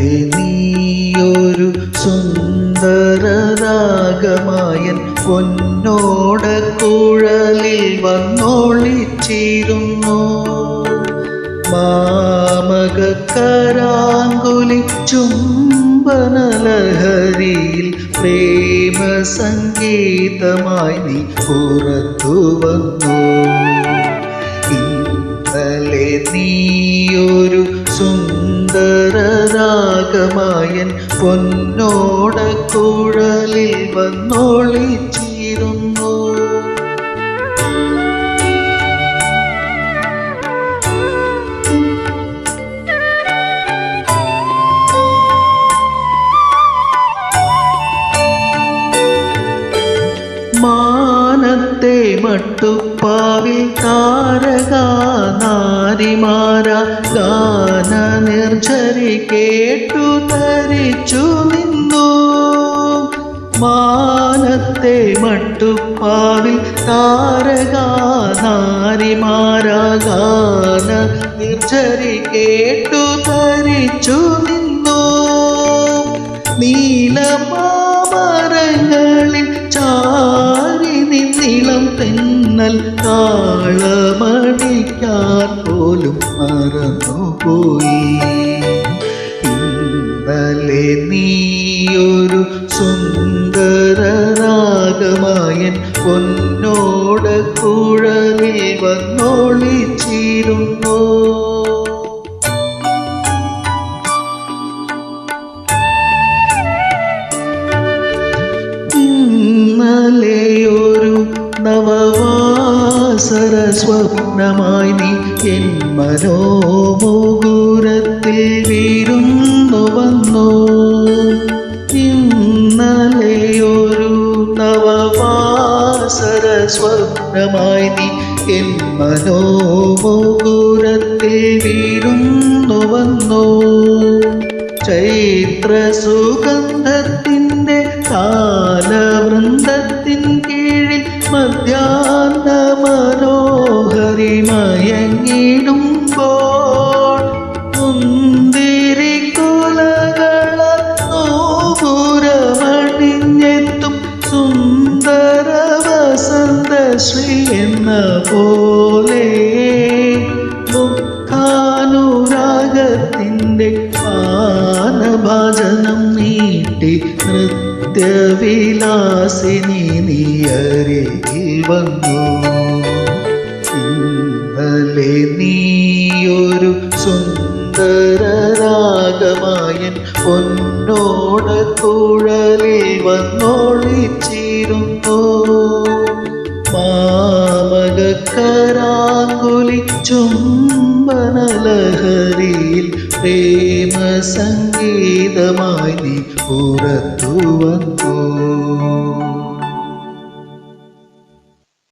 ഇന്നലെ നീയൊരു സുന്ദരരാഗമായൻ പൊന്നോട കുഴലിൽ വന്നൊളിച്ചിരുന്നു. മാമകരാങ്കുലി ചുംബനലഹരിയിൽ പ്രേമ സംഗീതമായി നീ പുറത്തു വന്നു. പൊന്നോട കുഴലിൽ വന്നൊളിച്ചിരുന്നു മട്ടുപ്പാവിൽ താരക നാരിമാര ഗാന നിർജരി കേട്ടു തരിച്ചു നിന്നു. മാനത്തെ മട്ടുപ്പാവിൽ താരക നാരിമാര ഗാന നിർജരി കേട്ടു തരിച്ചു നിന്നിളം തെന്നൽ താളമടിക്കാൻ പോലും മറന്നുപോയി. ഇന്നലെ നീയൊരു സുന്ദരരാഗമായൻ പൊന്നോട് കുഴലിൽ വന്നൊളിച്ചിരുന്നു. നവവാസര സ്വപ്നമായി നീ എൻ മനോമുകുരത്തിൽ വീരുന്നു വന്നു. ഇന്നലെയൊരു നവവാസര സ്വപ്നമായി നീ എൻ മനോമുകുരത്തിൽ വീരുന്നു വന്നു. ചൈത്ര സുഗന്ധത്തിന്റെ കാലവൃന്ദത്തിൻ കീഴിൽ മനോഹരി മയങ്ങിടുമ്പോൾ മുന്തിരി കുലകളൂപുരമണിഞ്ഞെത്തും പോലെ നീട്ടി നൃത്യവിലാസിനി നീയരികിൽ വന്നു. ഇന്നലെ നീയൊരു സുന്ദരരാഗമായൻ പൊന്നോട കുഴലിൽ വന്നോളിച്ചിരുന്നു. മാമകരാങ്കുലി ചുംബനലഹരിയിൽ പ്രേമ സംഗീതമായി നീ പുറത്തു വന്നു.